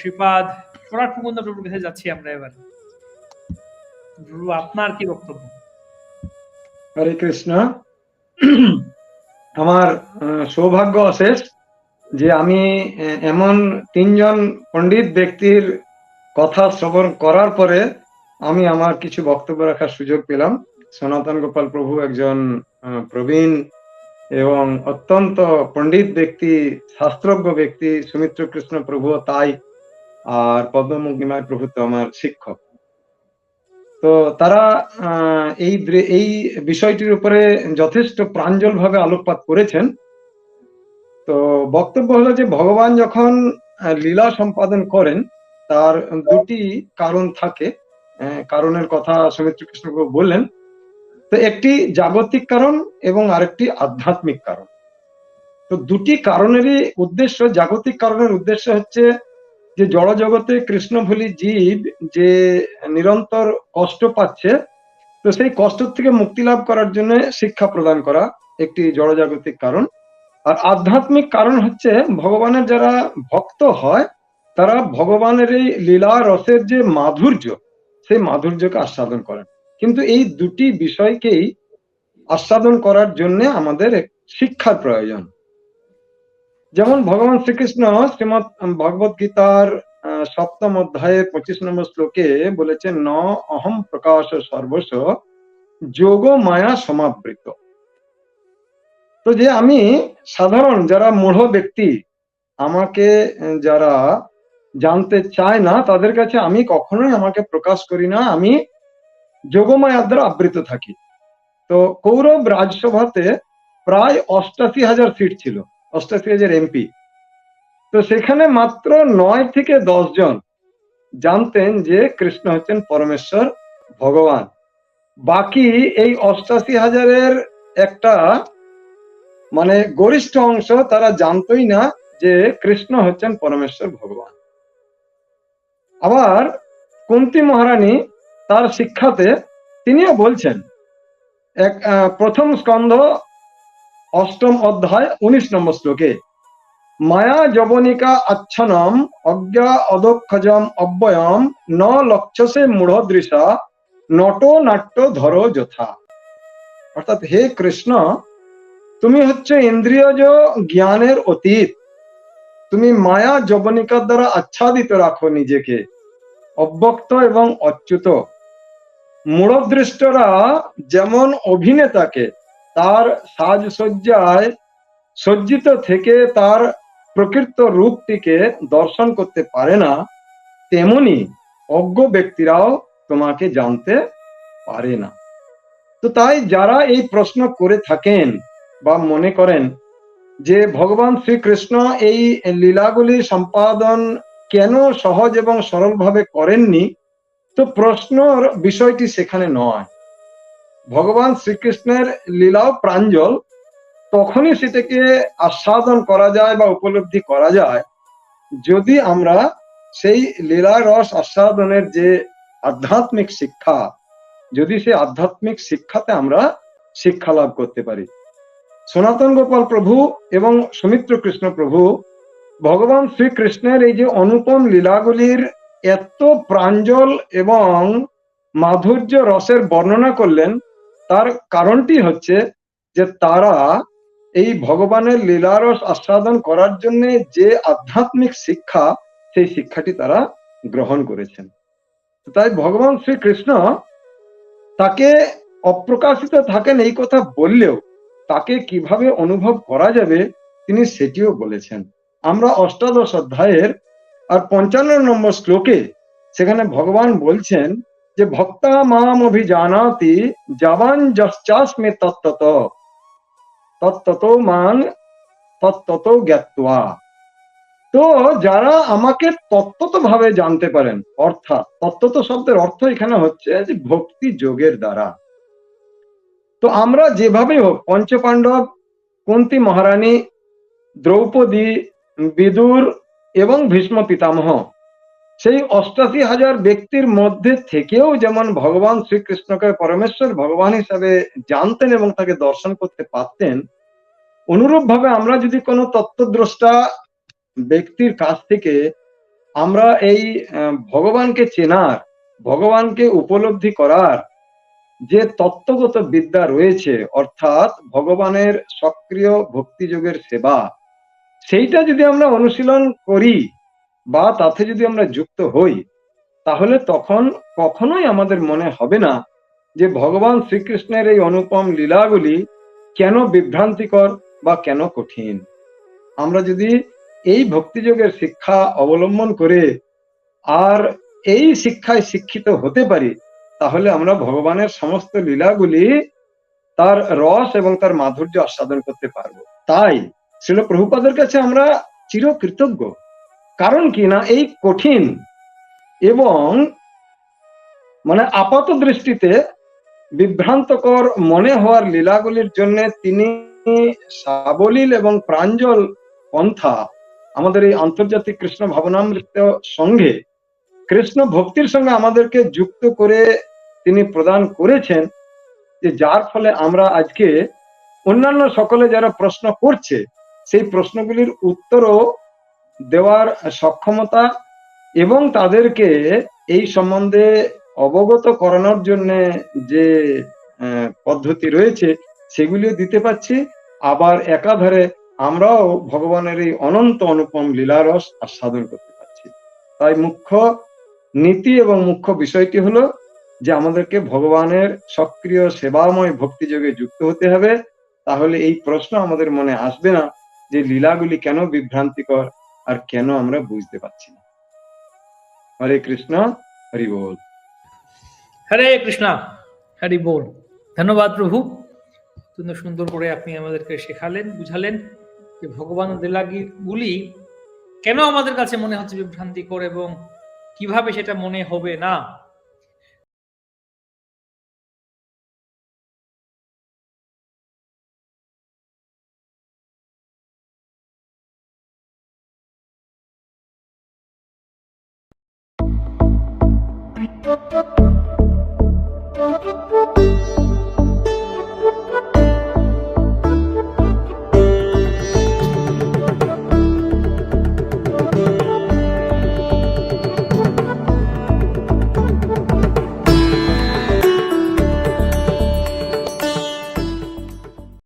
শ্রীপাদ সরাট মুকুন্দ প্রভুর কাছে যাচ্ছি আমরা এবার। আপনার কি বক্তব্য? হরে কৃষ্ণ। আমার সৌভাগ্য অশেষ যে আমি এমন তিনজন পণ্ডিত ব্যক্তির কথা শ্রবণ করার পরে আমি আমার কিছু বক্তব্য রাখার সুযোগ পেলাম। সনাতন গোপাল প্রভু একজন প্রবীণ এবং অত্যন্ত পণ্ডিত ব্যক্তি, শাস্ত্রজ্ঞ ব্যক্তি সুমিত্র কৃষ্ণ প্রভু, তাই আর পদ্মমুগ্নিমায় প্রভু তো আমার শিক্ষক। তো তারা এই এই বিষয়টির উপরে যথেষ্ট প্রাঞ্জল ভাবে আলোকপাত করেছেন। তো বক্তব্য হলো যে, ভগবান যখন লীলা সম্পাদন করেন, তার দুটি কারণ থাকে। কারণের কথা সৌমিত্র কৃষ্ণ বললেন। তো একটি জাগতিক কারণ এবং আরেকটি আধ্যাত্মিক কারণ। তো দুটি কারণেরই উদ্দেশ্য, জাগতিক কারণের উদ্দেশ্য হচ্ছে যে জড় জগতে কৃষ্ণভুলি জীব যে নিরন্তর কষ্ট পাচ্ছে, তো সেই কষ্ট থেকে মুক্তি লাভ করার জন্য শিক্ষা প্রদান করা একটি জড়জাগতিক কারণ। আর আধ্যাত্মিক কারণ হচ্ছে ভগবানের যারা ভক্ত হয়, তারা ভগবানের এই লীলা রসের যে মাধুর্য, সেই মাধুর্যকে আস্বাদন করেন। কিন্তু এই দুটি বিষয়কেই আস্বাদন করার জন্য আমাদের শিক্ষার প্রয়োজন। যেমন ভগবান শ্রীকৃষ্ণ শ্রীমৎ ভগবত গীতার সপ্তম অধ্যায়ের পঁচিশ নম্বর শ্লোকে বলেছেন, ন অহম প্রকাশ সর্বস্ব, যোগ মায়া সমাবৃত। তো যে আমি সাধারণ যারা মূঢ় ব্যক্তি, আমাকে, যারা জানতে চায় না, তাদের কাছে আমি কখনোই আমাকে প্রকাশ করি না, আমি যোগমায়ার দ্বারা আবৃত থাকি। তো কৌরব রাজসভাতে প্রায় অষ্টাশি হাজার সিট ছিল। হাজার এমপি। তো সেখানে মাত্র নয় থেকে দশ জন জানতেন যে কৃষ্ণ হচ্ছেন পরমেশ্বর ভগবান। বাকি এই অষ্টাশি হাজারের একটা মানে গরিষ্ঠ অংশ তারা জানতোই না যে কৃষ্ণ হচ্ছেন পরমেশ্বর ভগবান। আবার কুন্তি মহারানী তার শিক্ষাতে তিনিও বলছেন, এক প্রথম স্কন্ধ অষ্টম অধ্যায়, উনিশ নম্বর শ্লোকে, মায়া যবনিকা আচ্ছনম, অজ্ঞা অদক্ষজম অব্যয়ম ন লক্ষসে মূঢ়দৃশা, নট নাট্য ধর যথা। অর্থাৎ হে কৃষ্ণ, তুমি হচ্ছে ইন্দ্রিয়জ জ্ঞানের অতীত। তুমি মায়া যবনিকার দ্বারা আচ্ছাদিত রাখো নিজেকে, অব্যক্ত এবং অচ্যুত। মূঢ়দৃষ্টরা যেমন অভিনেতাকে তার সাজসজ্জায় সজ্জিত থেকে তার প্রকৃত রূপটিকে দর্শন করতে পারে না, তেমনি অজ্ঞ ব্যক্তিরাও তোমাকে জানতে পারে না। তো তাই যারা এই প্রশ্ন করে থাকেন বা মনে করেন যে ভগবান শ্রীকৃষ্ণ এই লীলাগুলি সম্পাদন কেন সহজ এবং সরলভাবে করেননি, তো প্রশ্নর বিষয়টি সেখানে নয়। ভগবান শ্রীকৃষ্ণের লীলাও প্রাঞ্জল, তখনই সেটাকে আস্বাদন করা যায় বা উপলব্ধি করা যায়। যদি আমরা সেই লীলা রস আস্বাদনের যে আধ্যাত্মিক শিক্ষা, যদি সেই আধ্যাত্মিক শিক্ষাতে আমরা শিক্ষা লাভ করতে পারি। সনাতন গোপাল প্রভু এবং সুমিত্র কৃষ্ণ প্রভু, ভগবান শ্রীকৃষ্ণের এই যে অনুপম লীলাগুলির এত প্রাঞ্জল এবং মাধুর্য রসের বর্ণনা করলেন তার কারণটি হচ্ছে যে তারা এই ভগবানের লীলারস আস্বাদন করার জন্য যে আধ্যাত্মিক শিক্ষা, সেই শিক্ষাটি তারা গ্রহণ করেছেন। তাই ভগবান শ্রীকৃষ্ণ তাকে অপ্রকাশিত থাকেন এই কথা বললেও তাকে কীভাবে অনুভব করা যাবে তিনি সেটিও বলেছেন। আমরা অষ্টাদশ অধ্যায়ের আর পঞ্চান্ন নম্বর শ্লোকে সেখানে ভগবান বলছেন যে ভক্তা মাম অভিজানাতি জাবান যশ্চাস্মে তত্তত তত্তত মান তত্তত জ্ঞাত্বা। তো যারা আমাকে তত্ত্বত ভাবে জানতে পারেন, অর্থাৎ তত্ত্বত শব্দের অর্থ এখানে হচ্ছে যে ভক্তি যোগের দ্বারা। তো আমরা যেভাবে হোক, পঞ্চপাণ্ডব, কুন্তি মহারানী, দ্রৌপদী, বিদুর এবং ভীষ্ম পিতামহ সেই অষ্টাশি হাজার ব্যক্তির মধ্যে থেকেও যেমন ভগবান শ্রীকৃষ্ণকে পরমেশ্বর ভগবান হিসাবে জানতেন এবং তাকে দর্শন করতে পারতেন অনুরূপ ভাবে আমরা যদি কোনো তত্ত্বদ্রষ্টা ব্যক্তির কাছ থেকে আমরা এই ভগবানকে চেনার, ভগবানকে উপলব্ধি করার যে তত্ত্বগত বিদ্যা রয়েছে, অর্থাৎ ভগবানের সক্রিয় ভক্তিযোগের সেবা, সেইটা যদি আমরা অনুশীলন করি বা তাতে যদি আমরা যুক্ত হই, তাহলে তখন কখনোই আমাদের মনে হবে না যে ভগবান শ্রীকৃষ্ণের এই অনুপম লীলাগুলি কেন বিভ্রান্তিকর বা কেন কঠিন। আমরা যদি এই ভক্তিযোগের শিক্ষা অবলম্বন করে আর এই শিক্ষায় শিক্ষিত হতে পারি, তাহলে আমরা ভগবানের সমস্ত লীলাগুলি তার রস এবং তার মাধুর্য আস্বাদন করতে পারব। তাই ছিল প্রভুপাদের কাছে আমরা চিরকৃতজ্ঞ। কারণ কি না, এই কঠিন এবং মানে আপাত দৃষ্টিতে বিভ্রান্তকর মনে হওয়ার লীলাগুলির জন্য তিনি সাবলীল এবং প্রাঞ্জল পন্থা আমাদের এই আন্তর্জাতিক কৃষ্ণ ভাবনামৃত সঙ্গে, কৃষ্ণ ভক্তির সঙ্গে আমাদেরকে যুক্ত করে তিনি প্রদান করেছেন, যে যার ফলে আমরা আজকে অন্যান্য সকলে যারা প্রশ্ন করছে, সেই প্রশ্নগুলির উত্তরও দেওয়ার সক্ষমতা এবং তাদেরকে এই সম্বন্ধে অবগত করানোর জন্য যে পদ্ধতি রয়েছে সেগুলিও দিতে পাচ্ছি আবার একাধারে আমরাও ভগবানের এই অনন্ত অনুপম লীলারস আস্বাদন করতে পারছি। তাই মুখ্য নীতি এবং মুখ্য বিষয়টি হলো যে, আমাদেরকে ভগবানের সক্রিয় সেবাময় ভক্তিযোগে যুক্ত হতে হবে। তাহলে এই প্রশ্ন আমাদের মনে আসবে না যে, লীলাগুলি কেন বিভ্রান্তিকর? আর কেন আমরা বুঝতে পারছি না। হরে কৃষ্ণ, হরি বল। হরে কৃষ্ণ, হরি বল। ধন্যবাদ প্রভু। অত্যন্ত সুন্দর করে আপনি আমাদেরকে শেখালেন, বুঝালেন যে ভগবান গুলি কেন আমাদের কাছে মনে হচ্ছে বিভ্রান্তিকর এবং কীভাবে সেটা মনে হবে না। Thank you.